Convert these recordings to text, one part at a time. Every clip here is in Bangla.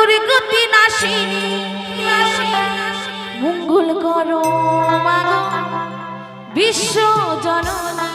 দুর্গতি নাশিনী মঙ্গল করো বিশ্ব জননী।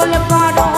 পাগল পাড়া